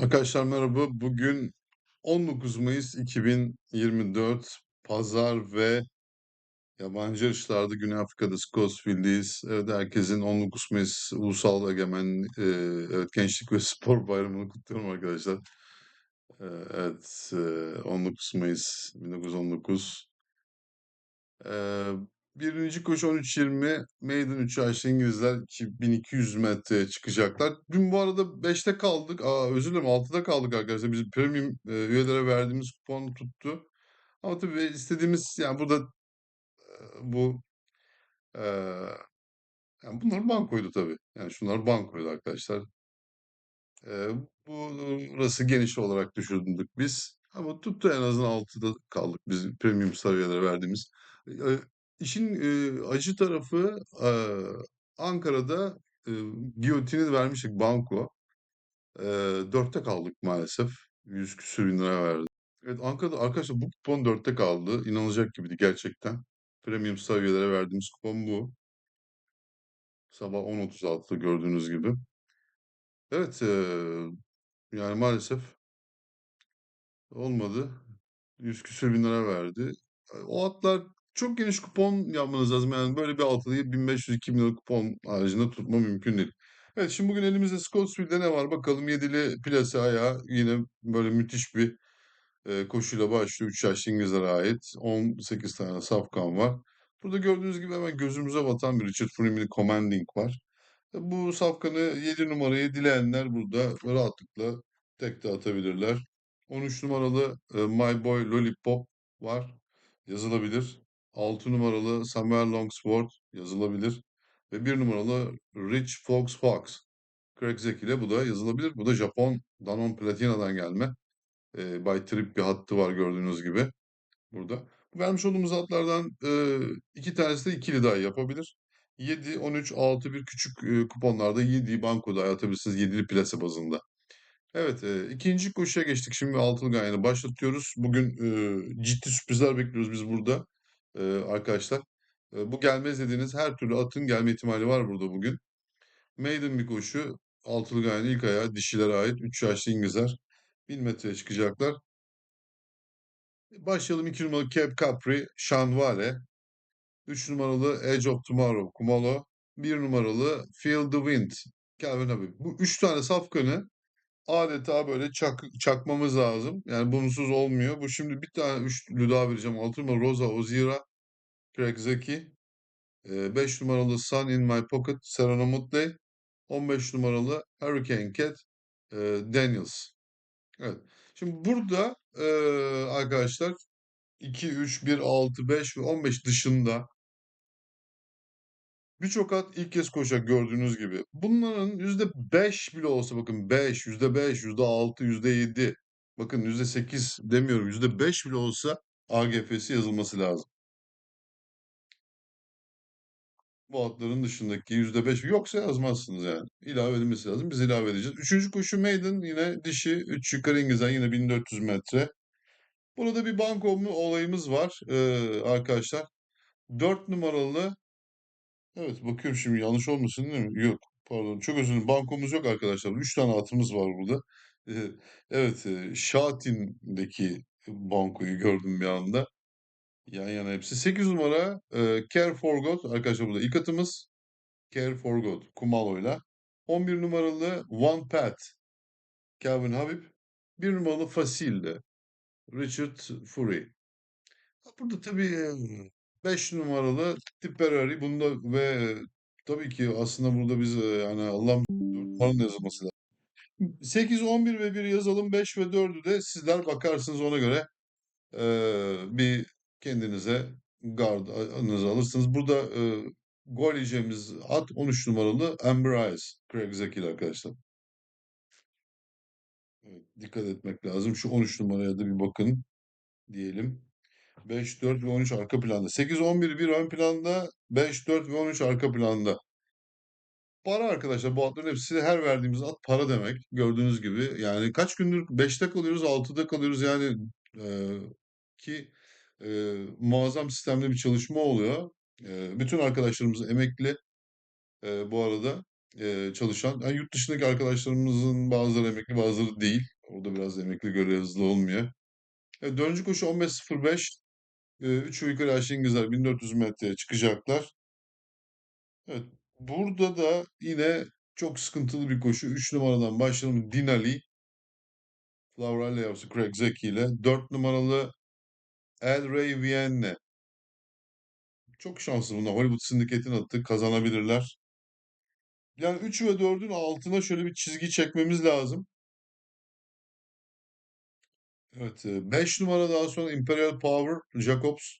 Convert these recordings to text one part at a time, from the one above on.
Arkadaşlar merhaba. Bugün 19 Mayıs 2024 Pazar ve yabancı yarışlarda Güney Afrika'da Scottsville'deyiz. Evet herkesin 19 Mayıs Ulusal Egemen e, evet, Gençlik ve Spor Bayramı'nı kutluyorum arkadaşlar. E, evet e, 19 Mayıs 1919. E, birinci koşu 13.20 Maiden 3 yaşlı İngilizler 2200 metreye çıkacaklar. Dün bu arada 5'te kaldık. Aa, özür dilerim 6'da kaldık arkadaşlar. Bizim premium e, üyelere verdiğimiz kupon tuttu. Ama tabii istediğimiz yani burada e, bu e, yani bunlar bankoydu tabii. Yani şunlar bankoydu arkadaşlar. E, bu burası geniş olarak düşürdük biz. Ama tuttu en azından 6'da kaldık biz premium seviyelere verdiğimiz. İşin e, acı tarafı e, Ankara'da e, giyotini vermiştik banko. E, 4'te kaldık maalesef. 100 küsür bin lira verdi. Evet Ankara'da arkadaşlar bu kupon 4'te kaldı. İnanılacak gibiydi gerçekten. Premium seviyelere verdiğimiz kupon bu. Sabah 10.36'da gördüğünüz gibi. Evet e, yani maalesef olmadı. 100 küsür bin lira verdi. O atlar çok geniş kupon yapmanız lazım. Yani böyle bir altılıyı 1500-2000 lira kupon haricinde tutma mümkün değil. Evet şimdi bugün elimizde Scottsville'de ne var? Bakalım yedili plase ayağı yine böyle müthiş bir e, koşuyla başlıyor. 3 yaşlı İngilizlere ait. 18 tane safkan var. Burada gördüğünüz gibi hemen gözümüze batan bir Richard Freeman'in Commanding var. E, Bu safkanı 7 numarayı dileyenler burada rahatlıkla tek de atabilirler. 13 numaralı e, My Boy Lollipop var. Yazılabilir. 6 numaralı Samuel Longsword yazılabilir. Ve 1 numaralı Rich Fox Fox. Craig Zek ile bu da yazılabilir. Bu da Japon Danon Platina'dan gelme. E, Bay Trip bir hattı var gördüğünüz gibi burada. Vermiş olduğumuz hatlardan e, iki tanesi de ikili dahi yapabilir. 7, 13, 6 bir küçük e, kuponlarda 7'yi bankoda atabilirsiniz 7'li plase bazında. Evet, e, ikinci koşuya geçtik. Şimdi altılı ganyanı başlatıyoruz. Bugün e, ciddi sürprizler bekliyoruz biz burada e, arkadaşlar. E, bu gelmez dediğiniz her türlü atın gelme ihtimali var burada bugün. Maiden bir koşu. Altılı ganyanın ilk ayağı dişilere ait. 3 yaşlı İngilizler. 1000 metreye çıkacaklar. Başlayalım 2 numaralı Cape Capri, Shanwale. 3 numaralı Edge of Tomorrow, Kumalo. 1 numaralı Feel the Wind, Calvin Habib. Bu 3 tane safkanı adeta böyle çak, çakmamız lazım. Yani bunsuz olmuyor. Bu şimdi bir tane üçlü daha vereceğim. 6 numaralı Rosa Ozira, Craig Zeki. 5 numaralı Sun in My Pocket, Serena Mutley. 15 numaralı Hurricane Cat, e, Daniels. Evet. Şimdi burada e, arkadaşlar 2, 3, 1, 6, 5 ve 15 dışında birçok at ilk kez koşacak gördüğünüz gibi. Bunların %5 bile olsa bakın 5, %5, %6, %7 bakın %8 demiyorum %5 bile olsa AGF'si yazılması lazım. Bu atların dışındaki %5 yoksa yazmazsınız yani. İlave edilmesi lazım. Biz ilave edeceğiz. Üçüncü koşu Maiden yine dişi 3 yukarı İngiliz'den yine 1400 metre. Burada bir banko olayımız var ee, arkadaşlar. 4 numaralı Evet bakıyorum şimdi yanlış olmasın değil mi? Yok pardon çok özür dilerim. Bankomuz yok arkadaşlar. 3 tane atımız var burada. Evet Şatin'deki bankoyu gördüm bir anda. Yan yana hepsi. 8 numara Care for God arkadaşlar burada ilk atımız. Care for God Kumalo'yla. 11 numaralı One Pat Calvin Habib. 1 numaralı Fasil'de Richard Fury. Burada tabii 5 numaralı Tipperary bunda ve tabii ki aslında burada biz e, yani Allah'ım 4 numaranın yazılması lazım. 8, 11 ve 1 yazalım. 5 ve 4'ü de sizler bakarsınız ona göre e, bir kendinize gardınızı alırsınız. Burada e, gol yiyeceğimiz at 13 numaralı Amber Eyes. Craig Zekil arkadaşlar. Evet, dikkat etmek lazım. Şu 13 numaraya da bir bakın diyelim. 5, 4 ve 13 arka planda. 8, 11, 1 ön planda. 5, 4 ve 13 arka planda. Para arkadaşlar bu atların hepsi her verdiğimiz at para demek. Gördüğünüz gibi yani kaç gündür 5'te kalıyoruz 6'da kalıyoruz yani e, ki e, muazzam sistemde bir çalışma oluyor. E, bütün arkadaşlarımız emekli e, bu arada. e, çalışan. Yani yurt dışındaki arkadaşlarımızın bazıları emekli bazıları değil. Orada biraz emekli göre hızlı olmuyor. Evet, dördüncü koşu 15.05. E, 3 yukarı aşağı İngilizler 1400 metreye çıkacaklar. Evet, burada da yine çok sıkıntılı bir koşu. 3 numaradan başlayalım. Dinali, Flowerelle yavrusu Craig Zeki ile. 4 numaralı El Rey Vienne. Çok şanslı bunlar. Hollywood Syndicat'in attığı kazanabilirler. Yani 3 ve 4'ün altına şöyle bir çizgi çekmemiz lazım. Evet, 5 numara daha sonra Imperial Power, Jacobs.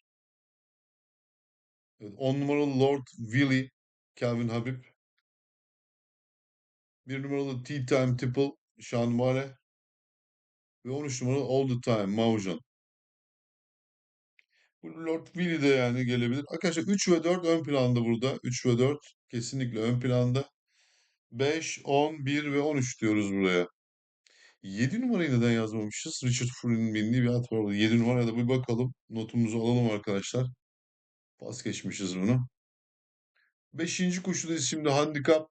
Evet, 10 numaralı Lord Willy, Calvin Habib. 1 numaralı Tea Time Tipple, Sean Mare. Ve 13 numaralı All the Time, Maujan. Bu Lord Willy de yani gelebilir. Arkadaşlar 3 ve 4 ön planda burada. 3 ve 4 kesinlikle ön planda. 5, 10, 1 ve 13 diyoruz buraya. 7 numarayı neden yazmamışız? Richard Furey'nin bindiği bir at var orada. 7 numaraya da bir bakalım. Notumuzu alalım arkadaşlar. Pas geçmişiz bunu. Beşinci koşudayız şimdi handikap.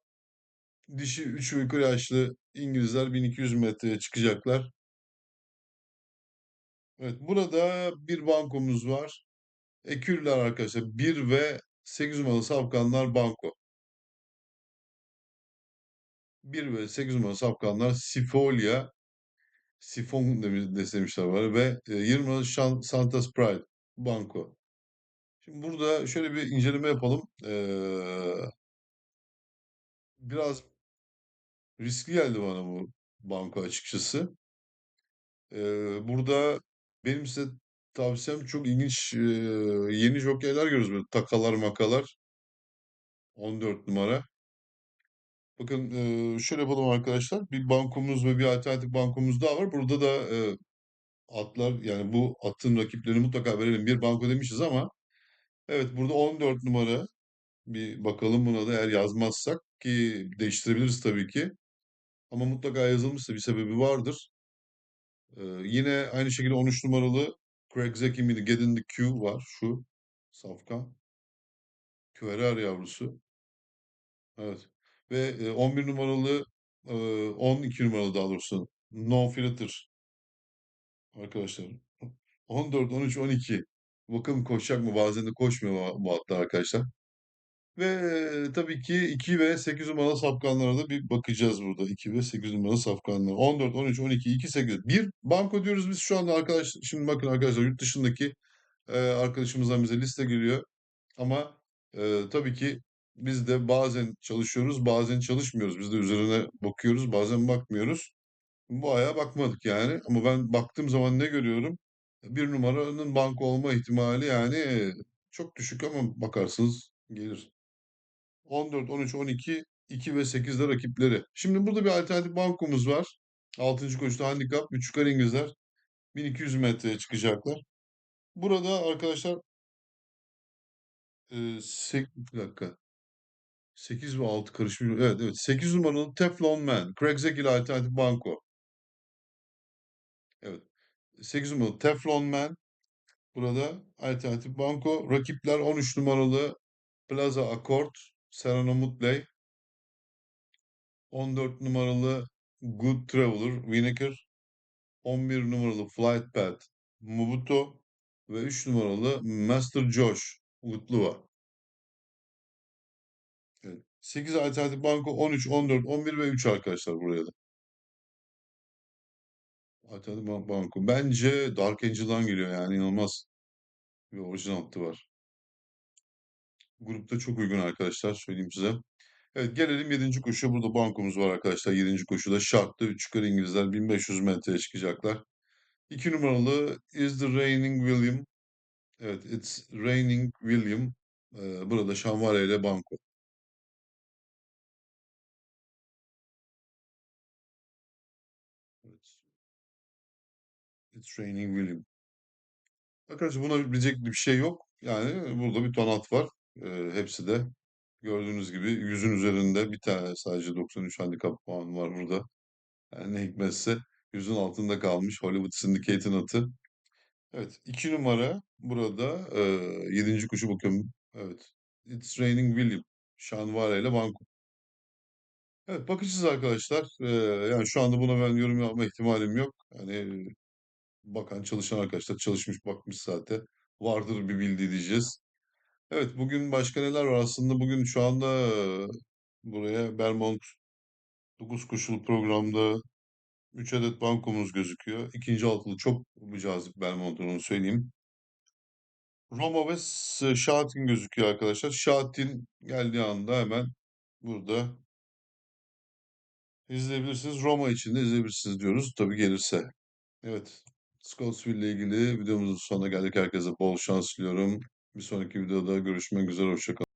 Dişi 3 ve yaşlı İngilizler 1200 metreye çıkacaklar. Evet burada bir bankomuz var. Ekürler arkadaşlar 1 ve 8 numaralı safkanlar banko. 1 ve 8 numaralı safkanlar Sifolia, Sifon demiş, demişler var ve e, 20 numaralı Şan- Santa's Pride banko. Şimdi burada şöyle bir inceleme yapalım. Ee, biraz riskli geldi bana bu banko açıkçası. Ee, burada benim size tavsiyem çok ilginç e, yeni jockeyler görüyoruz böyle takalar makalar 14 numara. Bakın şöyle yapalım arkadaşlar. Bir bankomuz ve bir alternatif bankomuz daha var. Burada da atlar yani bu atın rakiplerini mutlaka verelim. Bir banko demişiz ama evet burada 14 numara bir bakalım buna da eğer yazmazsak ki değiştirebiliriz tabii ki. Ama mutlaka yazılmışsa bir sebebi vardır. Yine aynı şekilde 13 numaralı Craig Zeki miydi? Get in the Queue var şu. Safkan. Küverer yavrusu. Evet. Ve e, 11 numaralı e, 12 numaralı daha doğrusu. No Filter arkadaşlar. 14, 13, 12. Bakalım koşacak mı? Bazen de koşmuyor bu bu atlar arkadaşlar. Ve tabii ki 2 ve 8 numaralı safkanlara da bir bakacağız burada. 2 ve 8 numaralı safkanlar. 14, 13, 12, 2, 8. Bir banko diyoruz biz şu anda arkadaş. Şimdi bakın arkadaşlar yurt dışındaki e, arkadaşımızdan bize liste geliyor. Ama e, tabii ki biz de bazen çalışıyoruz, bazen çalışmıyoruz. Biz de üzerine bakıyoruz, bazen bakmıyoruz. Bu aya bakmadık yani. Ama ben baktığım zaman ne görüyorum? Bir numaranın banko olma ihtimali yani çok düşük ama bakarsınız gelir. 14, 13, 12, 2 ve 8'de rakipleri. Şimdi burada bir alternatif bankomuz var. 6. koşuda handikap 3 yukarı İngilizler 1200 metreye çıkacaklar. Burada arkadaşlar e, sek, bir dakika. 8 ve 6 karışmış. Evet evet. 8 numaralı Teflon Man. Craig Zek alternatif banko. Evet. 8 numaralı Teflon Man. Burada alternatif banko. Rakipler 13 numaralı Plaza Accord. Serrano Mutley. 14 numaralı Good Traveler. Winokur. 11 numaralı Flight Path. Mubuto. Ve 3 numaralı Master Josh. Utluva. Evet. 8 alternatif banko 13, 14, 11 ve 3 arkadaşlar buraya da. Alternatif ban- banko. Bence Dark Angel'dan geliyor yani inanılmaz bir orijinal hattı var. Grupta çok uygun arkadaşlar söyleyeyim size. Evet gelelim 7. koşuya. Burada bankomuz var arkadaşlar. 7. koşuda şartlı 3 yukarı İngilizler 1500 metreye çıkacaklar. 2 numaralı Is the Raining William. Evet It's Raining William. Ee, burada Şanvare ile banko. It's Raining William. Arkadaşlar buna bilecek bir şey yok. Yani burada bir ton at var. Ee, hepsi de gördüğünüz gibi yüzün üzerinde bir tane sadece 93 handikap puanı var burada. Yani ne hikmetse yüzün altında kalmış Hollywood Syndicate'in atı. Evet. iki numara burada e, yedinci kuşu bakıyorum. Evet. It's Raining William. Sean Vare ile Banco. Evet, bakacağız arkadaşlar. Ee, yani şu anda buna ben yorum yapma ihtimalim yok. Hani bakan çalışan arkadaşlar çalışmış bakmış zaten. Vardır bir bildiği diyeceğiz. Evet bugün başka neler var? Aslında bugün şu anda buraya Belmont 9 koşulu programda 3 adet bankomuz gözüküyor. İkinci altılı çok cazip Belmont'un onu söyleyeyim. Roma ve Şahat'in gözüküyor arkadaşlar. Şahat'in geldiği anda hemen burada izleyebilirsiniz. Roma için de izleyebilirsiniz diyoruz. Tabii gelirse. Evet. Scottsville ile ilgili videomuzun sonuna geldik. Herkese bol şans diliyorum. Bir sonraki videoda görüşmek üzere. Hoşça kalın.